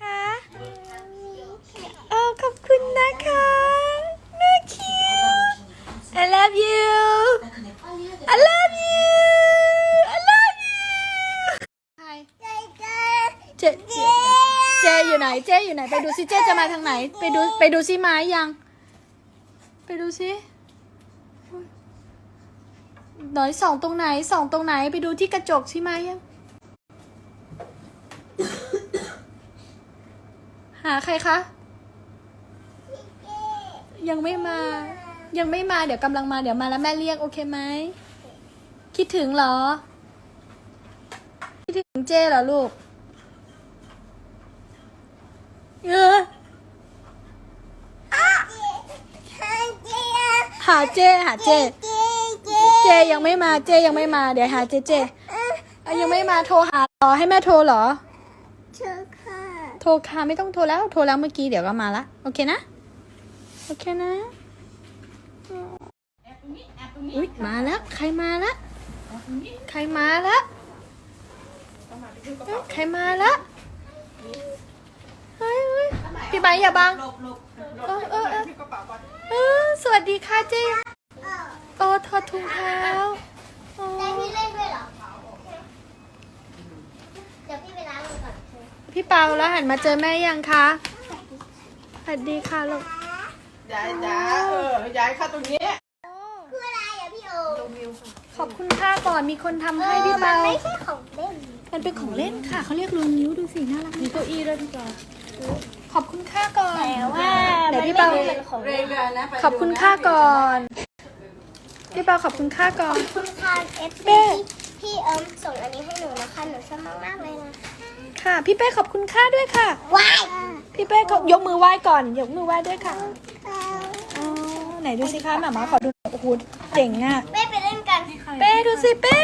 คะโอ้ขอบคุณนะคะน่คิว I love you I love you I love you ใครเจเจเจอยู่ไหน เจอยู่ไหน ไปดูซิเจจะมาทางไหน ไปดูไปดูซิไม้ยัง ไปดูซิหน่อยส่องตรงไหนส่องตรงไหน ไปดูที่กระจกซิไม้ยัง หาใครคะ ยังไม่มา ยังไม่มาเดี๋ยวกำลังมาเดี๋ยวมาแล้วแม่เรียกโอเคไหม คิดถึงเหรอ คิดถึงเจ้เหรอลูก เออหาเจ้หาเจ้เจยังไม่มาเจยังไม่มา เดี๋ยวหาเจเจยังไม่มาโทรหาหรอให้แม่โทรเหรอโทรค่ะไม่ต้องโทรแล้ว โทรแล้วเมื่อกี้เดี๋ยวก็มาละ โอเคนะ โอเคนะ อุ๊ยมาแล้ว ใครมาละ ใครมาละเอ้ยใครมาละเฮ้ยเฮ้ยพี่ใบอย่าบัง เออเออเออสวัสดีค่ะเจ๊โอ้ถอดถุงเท้าอ๋อ ได้พี่เล่นด้วยเหรอ เดี๋ยวพี่ไปล้างมือก่อน พี่เปาแล้วหันมาเจอแม่ยังคะ สวัสดีค่ะลูกยายจ๋าเออยายเข้าตรงนี้คืออะไรอะพี่โอขอบคุณค่ะก่อนมีคนทำให้พี่มัเปา ไม่ใช่ของเล่น มันเป็นของเล่นค่ะ เขาเรียกรวมนิ้วดูสิน่ารักมีเก้าอี้ด้วยพี่เปาขอบคุณค่าก่อน แต่ว่าเดี๋ยวพี่เปามันไม่เป็นของเรเล่นเรือนะไปขอบคุณค่าก่อน พี่เปาขอบคุณค่าก่อน คุณทานเอฟแม่ซีพี่เอิมส่งอันนี้ให้หนูนะคะ หนูชอบมากๆเลยนะ ค่ะ พี่เป้ขอบคุณค่าด้วยค่ะ ว้ายพี่เป้เขายกมือไหว้ก่อน ยกมือไหว้ด้วยค่ะอ๋อไหนดูสิคะหมามาขอดูหน่อยโอ้โหเจ๋งอะแม่ไปเล่นกัน เป้ดูสิเป้